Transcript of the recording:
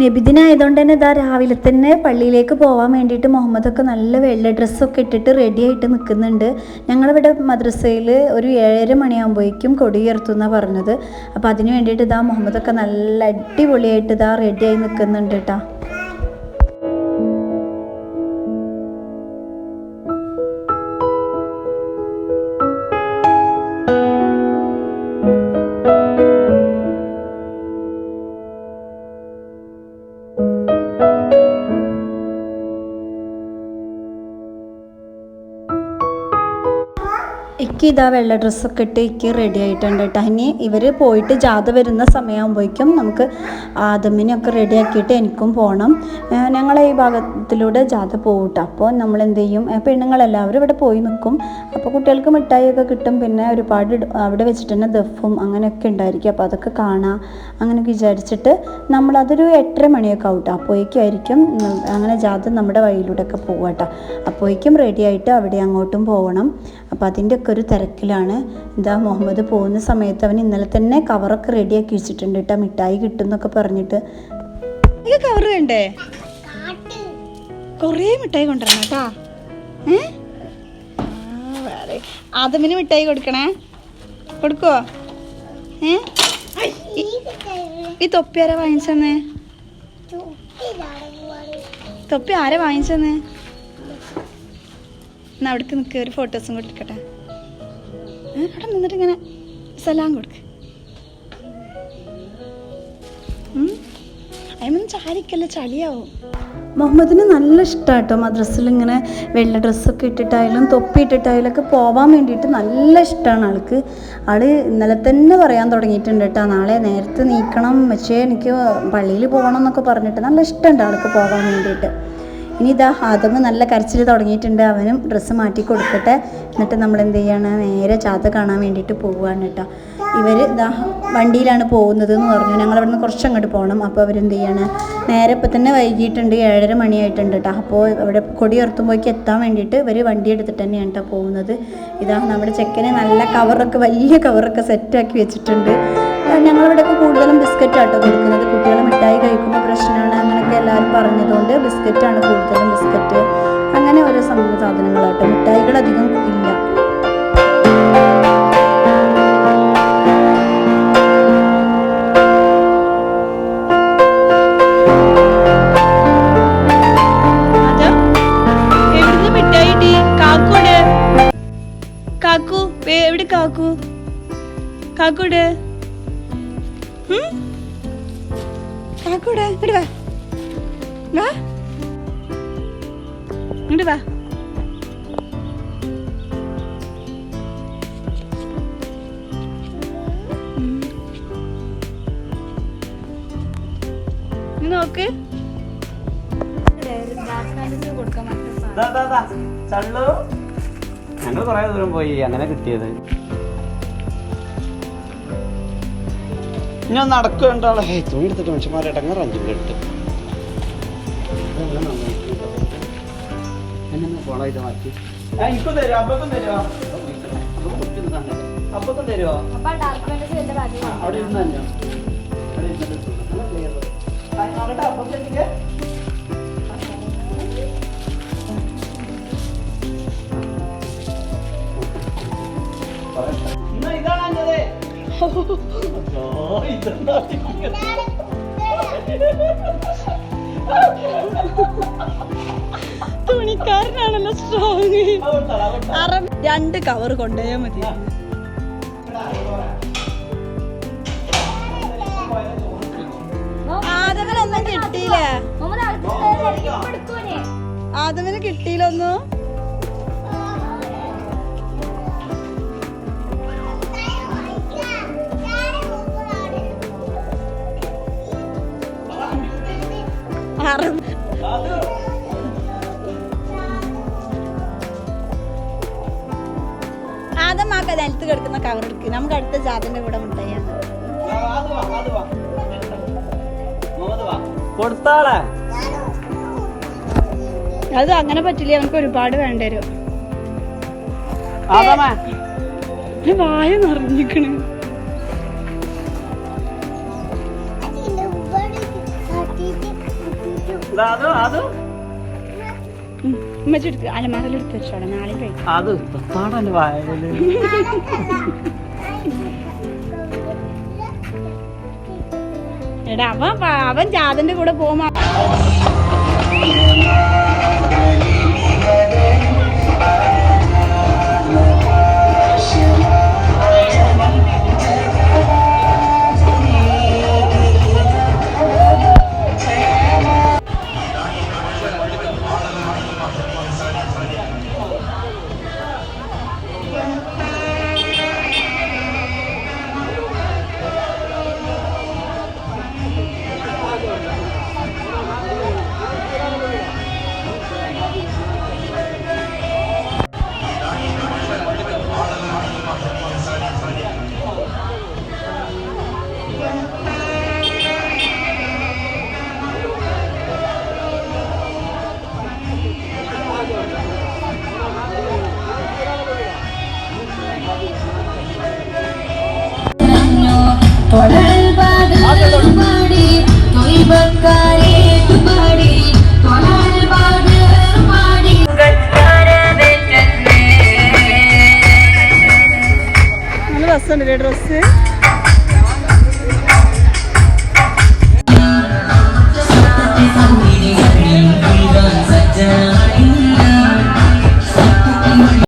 നബിദിനായതുകൊണ്ട് തന്നെ ഇതാ രാവിലെ തന്നെ പള്ളിയിലേക്ക് പോകാൻ വേണ്ടിയിട്ട് മുഹമ്മദൊക്കെ നല്ല വെള്ള ഡ്രസ്സൊക്കെ ഇട്ടിട്ട് റെഡി ആയിട്ട് നിൽക്കുന്നുണ്ട്. ഞങ്ങളിവിടെ മദ്രസയിൽ ഒരു ഏഴര മണിയാകുമ്പോഴേക്കും കൊടിയുയർത്തുന്ന പറഞ്ഞത്. അപ്പോൾ അതിന് വേണ്ടിയിട്ട് ഇതാ മുഹമ്മദൊക്കെ നല്ല അടിപൊളിയായിട്ട് ഇതാ റെഡിയായി നിൽക്കുന്നുണ്ട് കേട്ടോ ഇക്ക് ഇതാ വെള്ള ഡ്രസ്സൊക്കെ ഇട്ട് ഇക്ക് റെഡി ആയിട്ടുണ്ട് കേട്ടോ ഇനി ഇവർ പോയിട്ട് ജാഥ വരുന്ന സമയമാകുമ്പോഴേക്കും നമുക്ക് ആദമിനെയൊക്കെ റെഡി ആക്കിയിട്ട് എനിക്കും പോകണം ഞങ്ങൾ ഈ ഭാഗത്തിലൂടെ ജാഥ പോകും കേട്ടോ അപ്പോൾ നമ്മൾ എന്ത് ചെയ്യും പെണ്ണുങ്ങളെല്ലാവരും ഇവിടെ പോയി നിൽക്കും. അപ്പോൾ കുട്ടികൾക്ക് മിഠായിയൊക്കെ കിട്ടും. പിന്നെ ഒരുപാട് അവിടെ വെച്ചിട്ട് തന്നെ ദഫും അങ്ങനെയൊക്കെ ഉണ്ടായിരിക്കും. അപ്പോൾ അതൊക്കെ കാണാം. അങ്ങനെയൊക്കെ വിചാരിച്ചിട്ട് നമ്മളതൊരു എട്ടര മണിയൊക്കെ ആവും കേട്ടോ അപ്പോഴേക്കായിരിക്കും അങ്ങനെ ജാഥ നമ്മുടെ വഴിയിലൂടെയൊക്കെ പോകാം കേട്ടോ അപ്പോഴേക്കും റെഡി ആയിട്ട് അവിടെ അങ്ങോട്ടും പോകണം അപ്പോൾ അതിന്റെയൊക്കെ ഒരു തിരക്കിലാണ്. എന്താ മുഹമ്മദ് പോകുന്ന സമയത്ത് അവൻ ഇന്നലെ തന്നെ കവറൊക്കെ റെഡിയാക്കി വെച്ചിട്ടുണ്ട് കേട്ടോ. മിഠായി കിട്ടും എന്നൊക്കെ പറഞ്ഞിട്ട് കവർ വേണ്ടേ? കുറേ മിഠായി കൊണ്ടുവരണം കേട്ടോ. ഏ? ആദമിന് മിഠായി കൊടുക്കണേ. കൊടുക്കോ ഏ? ഈ തൊപ്പി ആരാ വാങ്ങിച്ചെന്നേ? തൊപ്പി ആരാ വാങ്ങിച്ചെന്നേ? എന്നാ അവിടേക്ക് നിൽക്കുക ഒരു ഫോട്ടോസും കൊടുക്കട്ടെ. അവിടെ നിന്നിട്ട് ഇങ്ങനെ സലാം കൊടുക്ക. ചളിയാവും. മുഹമ്മദിന് നല്ല ഇഷ്ടമാട്ടോ മദ്രസ്സിൽ ഇങ്ങനെ വെള്ള ഡ്രസ്സൊക്കെ ഇട്ടിട്ടായാലും തൊപ്പി ഇട്ടിട്ടായാലൊക്കെ പോവാൻ വേണ്ടിയിട്ട് നല്ല ഇഷ്ടമാണ് ആൾക്ക്. ആൾ ഇന്നലെ തന്നെ പറയാൻ തുടങ്ങിയിട്ടുണ്ട് കേട്ടോ നാളെ നേരത്തെ നീക്കണം. പക്ഷേ എനിക്ക് പള്ളിയിൽ പോകണം എന്നൊക്കെ പറഞ്ഞിട്ട് നല്ല ഇഷ്ടമുണ്ട് ആൾക്ക് പോകാൻ വേണ്ടിയിട്ട്. ഇനി ഇതാ ആദമ് നല്ല കരച്ചിൽ തുടങ്ങിയിട്ടുണ്ട്. അവനും ഡ്രസ്സ് മാറ്റി കൊടുക്കട്ടെ. എന്നിട്ട് നമ്മൾ എന്ത് ചെയ്യാണ്? നേരെ ചാത്ത കാണാൻ വേണ്ടിയിട്ട് പോവുകയാണ് കേട്ടോ. ഇവർ ഇതാ വണ്ടിയിലാണ് പോകുന്നത് എന്ന് പറഞ്ഞു. ഞങ്ങൾ അവിടെ നിന്ന് കുറച്ച് അങ്ങോട്ട് പോകണം അപ്പോൾ അവരെന്ത് ചെയ്യാണ്? നേരെ ഇപ്പം തന്നെ വൈകിട്ടുണ്ട് ഏഴര മണിയായിട്ടുണ്ട് കേട്ടോ. അപ്പോൾ അവിടെ ഉയർത്തുമ്പോയ്ക്ക് എത്താൻ വേണ്ടിയിട്ട് ഇവർ വണ്ടി എടുത്തിട്ട് തന്നെയാണ് കേട്ടോ പോകുന്നത്. ഇതാ നമ്മുടെ ചെക്കന് നല്ല കവറൊക്കെ വലിയ കവറൊക്കെ സെറ്റാക്കി വെച്ചിട്ടുണ്ട്. ഞങ്ങളിവിടെയൊക്കെ കൂടുതലും ബിസ്ക്കറ്റ് ആട്ടോ കൊടുക്കുന്നത് കുട്ടികൾ പറഞ്ഞതുകൊണ്ട് ബിസ്ക്കറ്റാണ് കൂടുതലും ബിസ്ക്കറ്റ്. അങ്ങനെ ഓരോ സംഭവ സാധനങ്ങളാട്ടോ മിഠായികൾ അധികം ഇല്ല കാക്കു എവിടെ? കാക്കു കാക്കൂടെ കാക്കൂടെ ഇവിടെ വാ. വാ. ഇങ്ങോട്ട് വാ. നോക്ക്. ഞങ്ങൾ കൊറേ ദൂരം പോയി. അങ്ങനെ കിട്ടിയത്. ഞാൻ നടക്കുണ്ടാളെ ഹേ തുണി എടുത്തിട്ട് മനുഷ്യന്മാരെ ഇടങ്ങാർ പോളായിട്ട് മാറ്റി. ഇപ്പൊ തരുമോ അപ്പക്കും തരുമോ അപ്പക്കും തരുമോ അവിടെ ഇരുന്നോ അവിടെ ഇരുന്നിട്ട് അങ്ങോട്ട് അപ്പത്തേക്ക് ഇന്ന് ഇതാണ് അഞ്ഞത്. ഇതെന്താ തുണിക്കാരനാണല്ലോ സ്ട്രോങ് അറബി രണ്ട് കവർ കൊണ്ടുപോയാൽ മതി. ആദമിനൊന്നും കിട്ടിയില്ല? ആദമിന് കിട്ടിയില്ലൊന്നും? നിലത്ത് കിടക്കുന്ന കവർ എടുക്ക്. നമുക്ക് അടുത്ത ജാതിന്റെ കൂടെ മുട്ടയാണ് അത് അങ്ങനെ പറ്റില്ല നമുക്ക് ഒരുപാട് വേണ്ട വരും. വായ നിറഞ്ഞിക്കണ് അത് അത്. വെച്ചോളാം നാളെ കഴിക്കും അത് വായൽ. എടാ അവൻ അവൻ ജാതന്റെ കൂടെ പോകുമ്പോ వస్తుంది లీటర్ వస్తే. సజ్జన